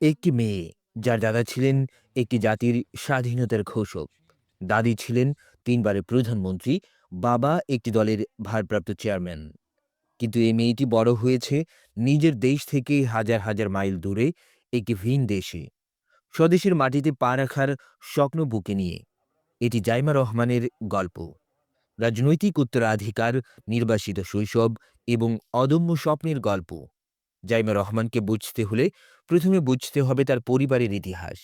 একটি মেয়ে, যার দাদা ছিলেন একটি জাতির স্বাধীনতার ঘোষক। দাদি ছিলেন তিনবারের প্রধানমন্ত্রী, বাবা একটি দলের ভারপ্রাপ্ত চেয়ারম্যান। কিন্তু এই মেয়েটি বড় হয়েছে নিজের দেশ থেকে হাজার হাজার মাইল দূরে একটি ভিন দেশে। স্বদেশের মাটিতে পা রাখার স্বপ্ন বুকে নিয়ে। এটি জাইমা রহমানের গল্প। রাজনৈতিক উত্তরাধিকার, নির্বাসিত শৈশব এবং অদম্য স্বপ্নের গল্প। জাইমা রহমানকে বুঝতে হলে প্রথমে বুঝতে হবে তার পরিবারের ইতিহাস।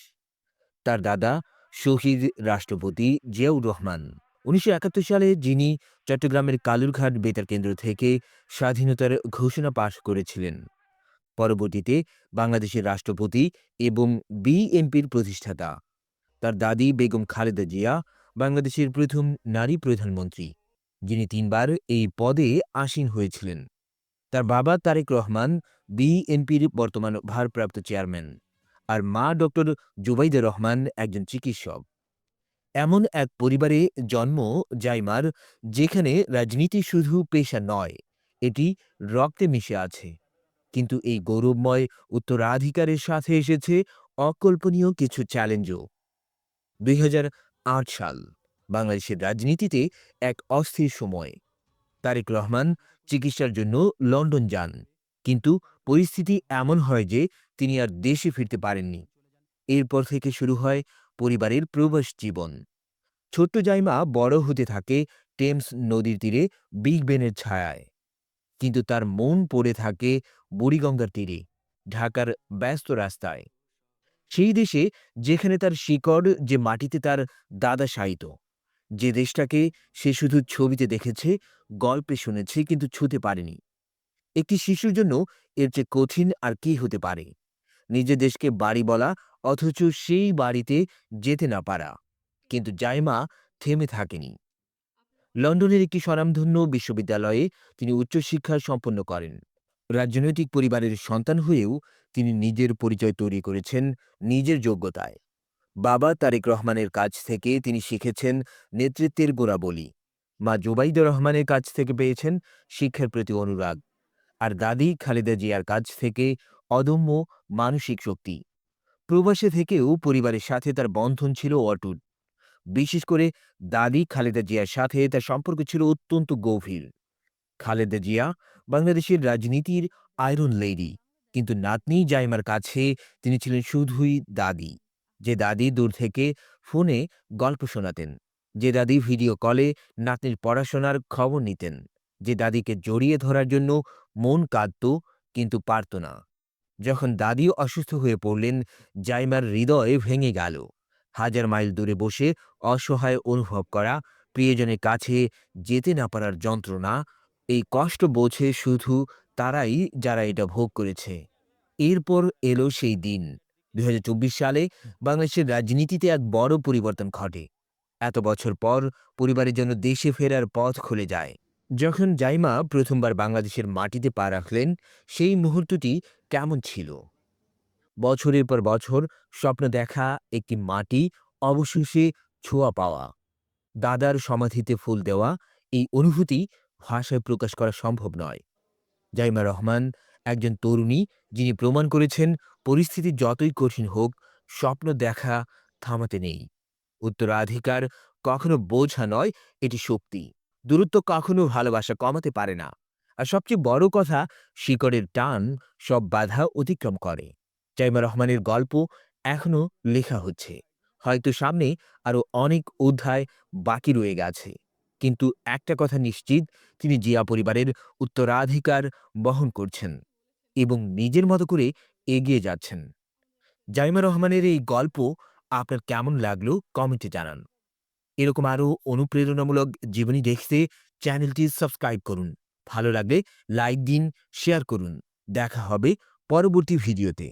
তার দাদা শহীদ রাষ্ট্রপতি জিয়াউর রহমান। উনিশশো একাত্তর সালে যিনি চট্টগ্রামের কালুরঘাট বেতার কেন্দ্র থেকে স্বাধীনতার ঘোষণা পাশ করেছিলেন। পরবর্তীতে বাংলাদেশের রাষ্ট্রপতি এবং বিএনপির প্রতিষ্ঠাতা। তার দাদি বেগম খালেদা জিয়া বাংলাদেশের প্রথম নারী প্রধানমন্ত্রী, যিনি তিনবার এই পদে আসীন হয়েছিলেন। তার বাবা তারেক রহমান বিএনপির বর্তমান ভারপ্রাপ্ত চেয়ারম্যান আর মা ডক্টর জুবাইদা রহমান একজন চিকিৎসক। এমন এক পরিবারে জন্ম জাইমার, যেখানে রাজনীতি শুধু পেশা নয়, এটি রক্তে মিশে আছে। কিন্তু এই গৌরবময় উত্তরাধিকারের সাথে এসেছে অকল্পনীয় কিছু চ্যালেঞ্জও। দুই হাজার আট সাল বাংলাদেশের রাজনীতিতে এক অস্থির সময়। তারেক রহমান চিকিৎসার জন্য লন্ডন যান। কিন্তু পরিস্থিতি এমন হয় যে তিনি আর দেশে ফিরতে পারেননি। এরপর থেকে শুরু হয় পরিবারের প্রবাস জীবন। ছোট্ট জাইমা বড় হতে থাকে টেমস নদীর তীরে বিগ বেনের ছায়ায়। কিন্তু তার মন পড়ে থাকে বুড়িগঙ্গার তীরে, ঢাকার ব্যস্ত রাস্তায়। সেই দেশে যেখানে তার শিকড়, যে মাটিতে তার দাদা শায়িত। যে দেশটাকে সে শুধু ছবিতে দেখেছে, গল্পে শুনেছে, কিন্তু ছুতে পারেনি। একটি শিশুর জন্য এর চেয়ে কঠিন আর কি হতে পারে? নিজের দেশকে বাড়ি বলা, অথচ সেই বাড়িতে যেতে না পারা। কিন্তু জাইমা থেমে থাকেনি। লন্ডনের একটি স্বনামধন্য বিশ্ববিদ্যালয়ে তিনি উচ্চশিক্ষা সম্পন্ন করেন। রাজনৈতিক পরিবারের সন্তান হয়েও তিনি নিজের পরিচয় তৈরি করেছেন নিজের যোগ্যতায়। বাবা তারেক রহমানের কাছ থেকে তিনি শিখেছেন নেতৃত্বের গোড়াবলি। মা জুবাইদা রহমানের কাছ থেকে পেয়েছেন শিক্ষার প্রতি অনুরাগ। আর দাদি খালেদা জিয়ার কাছ থেকে অদম্য মানসিক শক্তি। প্রবাসে থেকেও পরিবারের সাথে তার বন্ধন ছিল অটুট। বিশেষ করে দাদি খালেদা জিয়ার সাথে তার সম্পর্ক ছিল অত্যন্ত গভীর। খালেদা জিয়া বাংলাদেশের রাজনীতির আয়রন লেডি, কিন্তু নাতনি জাইমার কাছে তিনি ছিলেন শুধুই দাদি। যে দাদি দূর থেকে ফোনে গল্প শোনাতেন, যে দাদি ভিডিও কলে নাতনির পড়াশোনার খবর নিতেন, যে দাদিকে জড়িয়ে ধরার জন্য মন কাঁদত কিন্তু পারত না। যখন দাদিও অসুস্থ হয়ে পড়লেন, জাইমার হৃদয় ভেঙে গেল। হাজার মাইল দূরে বসে অসহায় অনুভব করা, প্রিয়জনের কাছে যেতে না পারার যন্ত্রণা, এই কষ্ট বোঝে শুধু তারাই যারা এটা ভোগ করেছে। এরপর এলো সেই দিন। দুই সালে বাংলাদেশের রাজনীতিতে এক বড় পরিবর্তন ঘটে। এত বছর পর পরিবারের জন্য দেশে ফেরার পথ খুলে যায়। যখন জাইমা প্রথমবার বাংলাদেশের মাটিতে পা রাখলেন, সেই মুহূর্তটি কেমন ছিল? বছরের পর বছর স্বপ্ন দেখা, একটি মাটি, অবশেষে ছোঁয়া পাওয়া, দাদার সমাধিতে ফুল দেওয়া, এই অনুভূতি ভাষায় প্রকাশ করা সম্ভব নয়। জাইমা রহমান একজন তরুণী যিনি প্রমাণ করেছেন পরিস্থিতি যতই কঠিন হোক, স্বপ্ন দেখা থামাতে নেই। উত্তরাধিকার কখনো বোঝা নয়, এটি শক্তি দূরত্ব কখনো ভালোবাসা কমাতে পারে না। আর সবচেয়ে বড় কথা, শিকড়ের টান সব বাধা অতিক্রম করে। জাইমা রহমানের গল্প এখনও লেখা হচ্ছে। হয়তো সামনে আরও অনেক অধ্যায় বাকি রয়ে গেছে। কিন্তু একটা কথা নিশ্চিত, তিনি জিয়া পরিবারের উত্তরাধিকার বহন করছেন। এবং নিজের মতো করে এগিয়ে যাচ্ছেন। জাইমা রহমানের এই গল্প আপনার কেমন লাগল কমেন্টে জানান। এরকম আরও অনুপ্রেরণামূলক জীবনী দেখতে চ্যানেলটি সাবস্ক্রাইব করুন। ভালো লাগলে লাইক দিন শেয়ার করুন। দেখা হবে পরবর্তী ভিডিওতে।